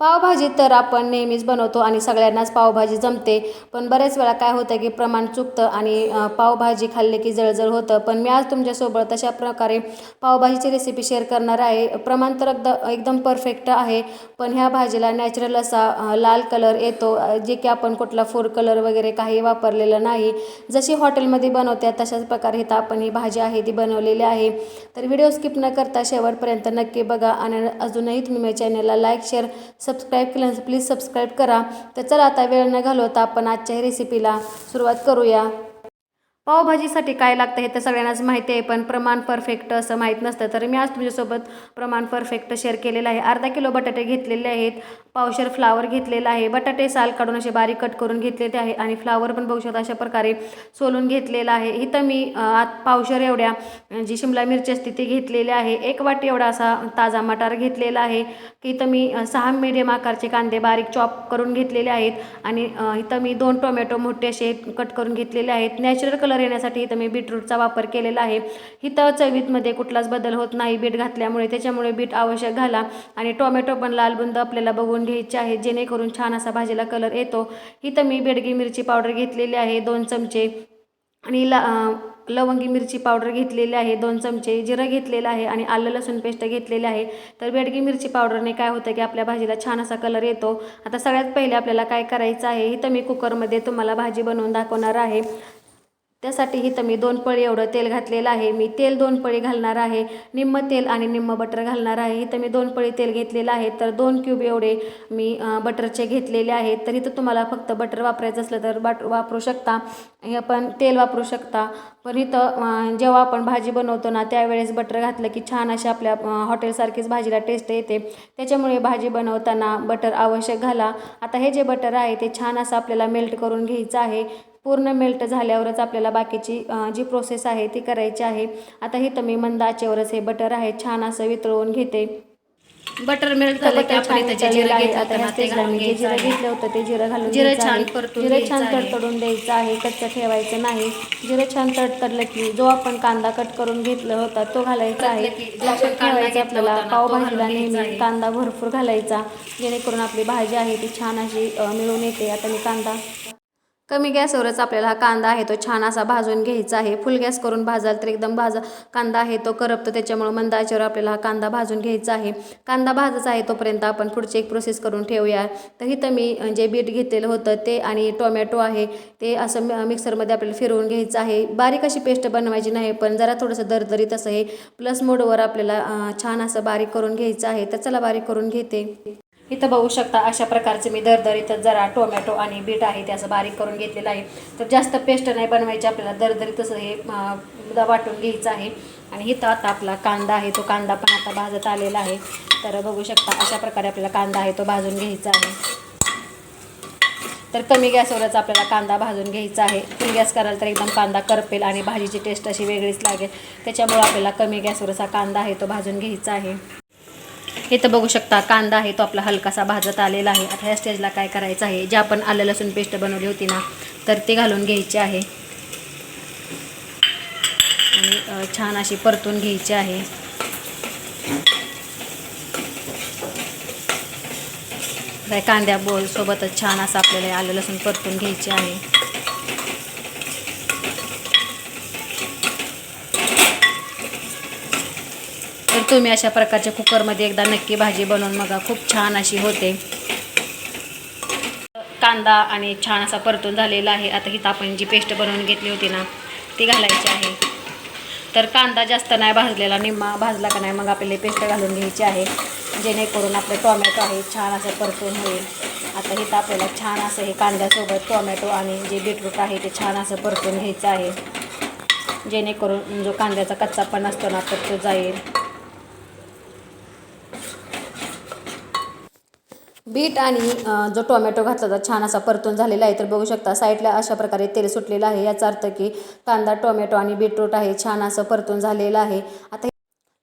पावभाजी तर आपण नेहमीच बनवतो आणि सगळ्यांनाच पावभाजी जमते. पण बऱ्याच वेळा काय होतं की प्रमाण चुकतं आणि पावभाजी खाल्ले की जळजळ होतं. पण मी आज तुमच्यासोबत तशा प्रकारे पावभाजीची रेसिपी शेअर करणार आहे. प्रमाण तर एकदा एकदम परफेक्ट आहे. पण ह्या भाजीला नॅचरल असा लाल कलर येतो. जे की आपण कुठला फूड कलर वगैरे काही वापरलेलं नाही. जशी हॉटेलमध्ये बनवत्या तशाच प्रकारे इथं आपण ही भाजी आहे ती बनवलेली आहे. तर व्हिडिओ स्किप न करता शेवटपर्यंत नक्की बघा. आणि अजूनही तुम्ही माझ्या चॅनलला लाईक शेअर सबस्क्राईब केलं नसेल प्लीज सबस्क्राईब करा. तर चला आता वेळ न घालवता आपण आजच्या रेसिपीला सुरुवात करूया. पावभाजीसाठी काय लागतं हे तर सगळ्यांनाच माहिती आहे पण प्रमाण परफेक्ट असं माहीत नसतं. तर मी आज तुमच्यासोबत प्रमाण परफेक्ट शेअर केलेलं आहे. अर्धा किलो बटाटे घेतलेले आहेत. पावशर फ्लावर घेतलेला आहे. बटाटे साल काढून असे बारीक कट करून घेतलेले आहे आणि फ्लावर पण बघू शकता अशा प्रकारे सोलून घेतलेला आहे. इथं मी आत पावशर एवढ्या जी शिमला मिरची असते ती घेतलेली आहे. एक वाटी एवढा असा ताजा मटार घेतलेला आहे. की इथं मी सहा मिडियम आकारचे कांदे बारीक चॉप करून घेतलेले आहेत आणि इथं मी दोन टोमॅटो मोठे असे कट करून घेतलेले आहेत. नॅचरल कलर येण्यासाठी इथं मी बीटरूटचा वापर केलेला आहे. इथं चवीतमध्ये कुठलाच बदल होत नाही. बीट घातल्यामुळे त्याच्यामुळे बीट आवश्यक घाला. आणि टोमॅटो पण लाल बुंद आपल्याला बघून घ्यायचे आहे. जेणेकरून छान असा भाजीला कलर येतो. इथं मी बेडगी मिरची पावडर घेतलेली आहे. दोन चमचे आणि ला लवंगी मिरची पावडर घेतलेली आहे. दोन चमचे जिरं घेतलेलं आहे आणि आलं लसूण पेस्ट घेतलेली आहे. तर बेडगी मिरची पावडरने काय होतं की आपल्या भाजीला छान असा कलर येतो. आता सगळ्यात पहिले आपल्याला काय करायचं आहे? इथं मी कुकरमध्ये तुम्हाला भाजी बनवून दाखवणार आहे. त्यासाठी इथं मी दोन पळी एवढं तेल घातलेलं आहे. मी तेल दोन पळी घालणार आहे. निम्म तेल आणि निम्म बटर घालणार आहे. इथं मी दोन पळी तेल घेतलेलं आहे. तर दोन क्यूब एवढे मी बटरचे घेतलेले आहेत तर इथं तुम्हाला फक्त बटर वापरायचं असलं तर बट वापरू शकता. हे पण तेल वापरू शकता. पण इथं जेव्हा आपण भाजी बनवतो ना त्यावेळेस बटर घातलं की छान अशी आपल्या हॉटेलसारखीच भाजीला टेस्ट येते. त्याच्यामुळे भाजी बनवताना बटर आवश्यक घाला. आता हे जे बटर आहे ते छान असं आपल्याला मेल्ट करून घ्यायचं आहे. पूर्ण मेल्ट झाल्यावरच आपल्याला बाकीची जी प्रोसेस आहे ती करायची आहे. आता हे तर मी मंद आचेवरच हे बटर आहे. छान असं वितळवून घेते. बटर मेल्ट झालं की आपण इथे जे जिरं घेतलं होतं ना ते घालून मी जिरं. घेतलं होतं ते जिरं घालून जिरं छान जिरं छान. तडतडून द्यायचं आहे. कच्चं ठेवायचं नाही. जिरं छान तडतडलं की जो आपण कांदा कट करून घेतला होता तो घालायचा आहे. लक्षात ठेवायचं आपल्याला पावभाजीला नेहमी. कांदा भरपूर घालायचा. जेणेकरून आपली भाजी आहे ती छान अशी मिळून येते. आता मी कांदा कमी गॅसवरच आपल्याला हा कांदा आहे तो छान असा भाजून घ्यायचा आहे. फुल गॅस करून भाजाल तर एकदम भाजा कांदा आहे तो करपतो त्याच्यामुळं मंद आचेवर आपल्याला हा कांदा भाजून घ्यायचा आहे. कांदा भाजायचा आहे तोपर्यंत आपण पुढची एक प्रोसेस करून ठेवूया. तर इथं मी जे बीट घेतलेलं होतं ते आणि टोमॅटो आहे ते असं मिक्सरमध्ये आपल्याला फिरवून घ्यायचं आहे. बारीक अशी पेस्ट बनवायची नाही पण जरा थोडंसं दरदरीत असं हे प्लस मोडवर आपल्याला छान असं बारीक करून घ्यायचं आहे. तर चला बारीक करून घेते. इथं बघू शकता अशा प्रकारचे मी दरदरीतच जरा टोमॅटो आणि बीट आहे ते असं बारीक करून घेतलेलं आहे. तर जास्त पेस्ट नाही बनवायची आपल्याला दरदरीत तसं हे वाटून घ्यायचं आहे. आणि इथं आता आपला कांदा आहे तो कांदा पण आता भाजत आलेला आहे. तर बघू शकता अशा प्रकारे आपल्याला कांदा आहे तो भाजून घ्यायचा आहे. तर कमी गॅसवरच आपल्याला कांदा भाजून घ्यायचा आहे. फुल गॅस कराल तर एकदम कांदा करपेल आणि भाजीची टेस्ट अशी वेगळीच लागेल. त्याच्यामुळे आपल्याला कमी गॅसवरचा कांदा आहे तो भाजून घ्यायचा आहे. इथं बघू शकता कांदा आहे तो आपला हलकासा भाजत आलेला आहे. आता ह्या स्टेजला काय करायचं आहे? जे आपण आलं लसूण पेस्ट बनवली होती ना तर ते घालून घ्यायचे आहे. आणि छान अशी परतून घ्यायची आहे. काय कांद्या बोल सोबतच छान असं आपल्याला आलं लसूण परतून घ्यायचे आहे. तुम्ही अशा प्रकारच्या कुकरमध्ये एकदा नक्की भाजी बनवून बघा. खूप छान अशी होते. कांदा आणि छान असा परतून झालेला आहे. आता हिथं आपण जी पेस्ट बनवून घेतली होती ना ती घालायची आहे. तर कांदा जास्त नाही भाजलेला निम्मा भाजला का नाही मग आपल्याला पेस्ट घालून घ्यायची आहे. जेणेकरून आपलं टोमॅटो आहे छान असं परतून होईल. आता हिथं आपल्याला छान असं हे कांद्यासोबत टोमॅटो आणि जे बीटरूट आहे ते छान असं परतून घ्यायचं आहे. जेणेकरून जो कांद्याचा कच्चापण असतो ना तर तो जाईल. बीट आणि जो टोमॅटो घातला होता छान असा परतून झालेला आहे. तर बघू शकता साईडला अशा प्रकारे तेल सुटलेलं आहे. याचा अर्थ की कांदा टोमॅटो आणि बीटरूट आहे छान असं परतून झालेलं आहे. आता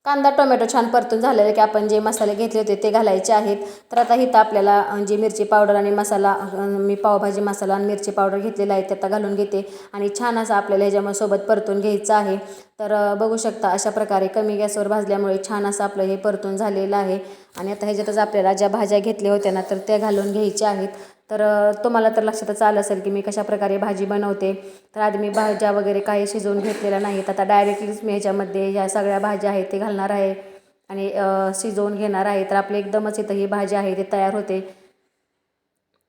कांदा टोमॅटो छान परतून झालेलं की आपण जे मसाले घेतले होते ते घालायचे आहेत. तर आता इथं आपल्याला जे जी मिरची पावडर आणि मसाला मी पावभाजी मसाला आणि मिरची पावडर घेतलेला आहे ते आता घालून घेते. आणि छान असं आपल्याला ह्याच्यामुळे सोबत परतून घ्यायचं आहे. तर बघू शकता अशा प्रकारे कमी गॅसवर भाजल्यामुळे छान असं आपलं हे परतून झालेलं आहे. आणि आता ह्याच्यातच आपल्याला ज्या भाज्या घेतल्या होत्या ना तर त्या घालून घ्यायच्या आहेत. तर तुम्हाला तर लक्षातच आलं असेल की मी कशा प्रकारे भाजी बनवते. तर आधी मी भाज्या वगैरे काही शिजवून घेतलेल्या नाहीत. आता डायरेक्टलीच मी ह्याच्यामध्ये ह्या सगळ्या भाज्या आहेत ते घालणार आहे. आणि शिजवून घेणार आहे. तर आपली एकदमच इथं ही भाजी आहे ते तयार होते.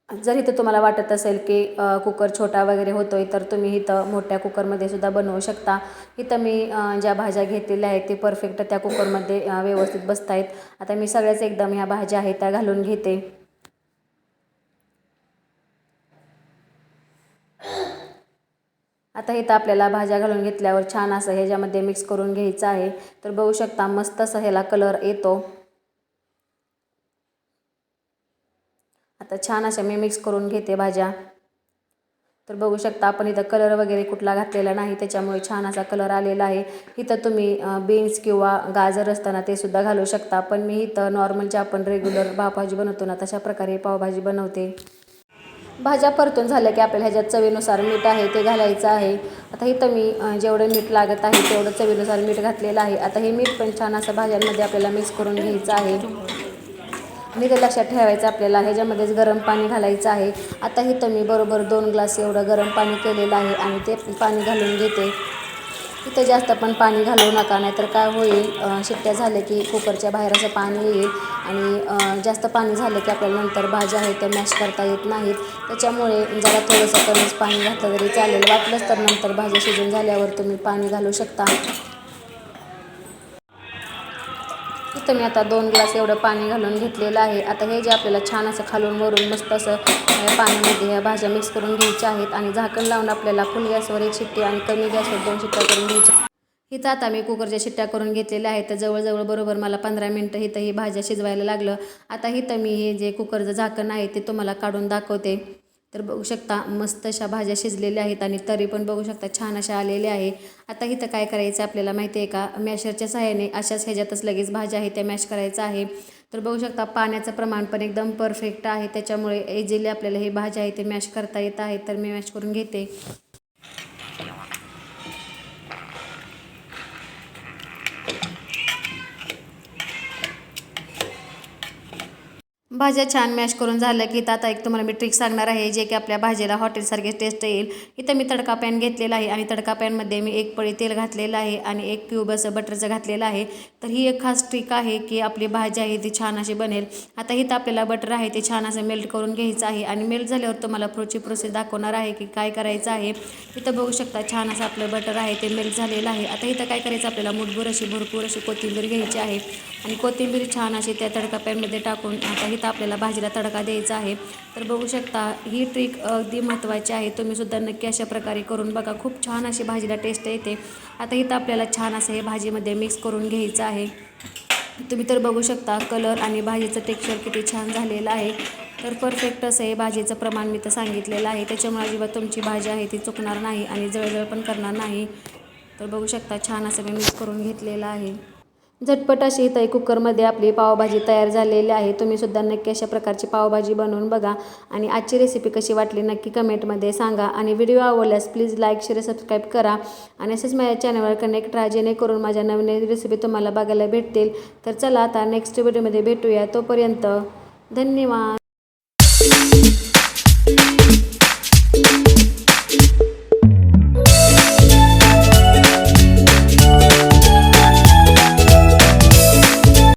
जर इथं तुम्हाला वाटत असेल की कुकर छोटा वगैरे होतो आहे तर तुम्ही इथं मोठ्या कुकरमध्ये सुद्धा बनवू शकता. इथं मी ज्या भाज्या घेतलेल्या आहेत ते परफेक्ट त्या कुकरमध्ये व्यवस्थित बसत आहेत आता मी सगळ्याच एकदम ह्या भाज्या आहेत त्या घालून घेते. आता इथं आपल्याला भाज्या घालून घेतल्यावर छान असं ह्याच्यामध्ये मिक्स करून घ्यायचं आहे. तर बघू शकता मस्त असं ह्याला कलर येतो. आता छान अशा मी मिक्स करून घेते भाज्या. तर बघू शकता आपण इथं कलर वगैरे कुठला घातलेला नाही त्याच्यामुळे छान असा कलर आलेला आहे. इथं तुम्ही बीन्स किंवा गाजर असताना ते सुद्धा घालू शकता. पण मी इथं नॉर्मल जे आपण रेग्युलर पावभाजी बनवतो ना तशा प्रकारे पावभाजी बनवते. भाज्या परतून झाल्या की आपल्याला ह्याच्यात चवीनुसार मीठ आहे ते घालायचं आहे. आता इथं मी जेवढं मीठ लागत आहे तेवढं चवीनुसार मीठ घातलेलं आहे. आता हे मीठ पण छान असं भाज्यांमध्ये आपल्याला मिक्स करून घ्यायचं आहे. आणि ते लक्षात ठेवायचं आपल्याला ह्याच्यामध्येच गरम पाणी घालायचं आहे. आता इथं मी बरोबर दोन ग्लास एवढं गरम पाणी केलेलं आहे आणि ते पाणी घालून घेते. इथं जास्त पण पाणी घालवू नका नाहीतर काय होईल शिट्ट्या झाल्या की कुकरच्या बाहेर असं पाणी येईल आणि जास्त पाणी झालं की आपल्याला नंतर भाज्या आहेत त्या मॅश करता येत नाहीत. त्याच्यामुळे जरा थोडंसं कमीच पाणी घातलं तरी चालेल. वाटलंच तर नंतर भाज्या शिजून झाल्यावर तुम्ही पाणी घालू शकता. इथं मी आता दोन ग्लास एवढं पाणी घालून घेतलेलं आहे. आता हे जे आपल्याला छान असं खालून वरून मस्त असं पाण्यामध्ये ह्या भाज्या मिक्स करून घ्यायच्या आहेत आणि झाकण लावून आपल्याला फुल गॅसवर एक शिट्टी आणि कमी गॅसवर दोन शिट्ट्या करून घ्यायच्या. हिथं आता मी कुकरच्या शिट्ट्या करून घेतलेल्या आहेत. तर जवळजवळ बरोबर मला पंधरा मिनटं इथं ही भाज्या शिजवायला लागलं. आता हिथं मी हे जे कुकरचं झाकण आहे ते तुम्हाला काढून दाखवते. तर बघू शकता मस्त अशा भाज्या शिजलेल्या आहेत आणि तरी पण बघू शकता छान अशा आलेल्या आहे. आता इथं काय करायचं आपल्याला माहिती आहे का? मॅशरच्या सहाय्याने अशाच ह्याच्यातच लगेच भाज्या आहेत त्या मॅश करायचं आहे. तर बघू शकता पाण्याचं प्रमाण पण एकदम परफेक्ट आहे. त्याच्यामुळे इझिली आपल्याला हे भाज्या आहे ते मॅश करता येत आहे तर मी मॅश करून घेते. भाज्या छान मॅश करून झालं की इथं आता एक तुम्हाला मी ट्रिक सांगणार आहे जे की आपल्या भाजीला हॉटेलसारखे टेस्ट येईल. इथं मी तडका पॅन घेतलेला आहे आणि तडका पॅनमध्ये मी एक पळी तेल घातलेलं आहे आणि एक क्यूब असं बटरचं घातलेलं आहे. तर ही एक खास ट्रिक आहे की आपली भाजी आहे ती छान अशी बनेल. आता इथं आपल्याला बटर आहे ते छान असं मेल्ट करून घ्यायचं आहे आणि मेल्ट झाल्यावर तुम्हाला फ्रूटची प्रोसेस दाखवणार आहे की काय करायचं आहे. इथं बघू शकता छान असं आपलं बटर आहे ते मेल्ट झालेलं आहे. आता इथं काय करायचं आपल्याला मुठभूर अशी भरपूर अशी कोथिंबीर घ्यायची आहे. आणि कोथिंबीर छान अशी त्या तडका पॅनमध्ये टाकून आता इथं आपल्याला भाजीला तडका द्यायचा आहे. तर बघू शकता ही ट्रिक अगदी महत्त्वाची आहे. तुम्ही सुद्धा नक्की अशा प्रकारे करून बघा. खूप छान अशी भाजीला टेस्ट येते. आता इथं आपल्याला छान असं हे भाजीमध्ये मिक्स करून घ्यायचं आहे. तुम्ही तर बघू शकता कलर आणि भाजीचं टेक्स्चर किती छान झालेलं आहे. तर परफेक्ट असं हे भाजीचं प्रमाण मी तर सांगितलेलं आहे. त्याच्यामुळे अजिबात तुमची भाजी आहे ती चुकणार नाही आणि जळजळ पण करणार नाही. तर बघू शकता छान असं मी मिक्स करून घेतलेलं आहे. झटपट अशी इथं कुकरमध्ये आपली पावभाजी तयार झालेली आहे. तुम्ही सुद्धा नक्की अशा प्रकारची पावभाजी बनवून बघा. आणि आजची रेसिपी कशी वाटली नक्की कमेंटमध्ये सांगा. आणि व्हिडिओ आवडल्यास प्लीज लाईक शेअर सबस्क्राईब करा. आणि असेच माझ्या चॅनलवर कनेक्ट राहा जेणेकरून माझ्या नवीन रेसिपी तुम्हाला बघायला भेटतील. तर चला आता नेक्स्ट व्हिडिओमध्ये भेटूया. तोपर्यंत धन्यवाद.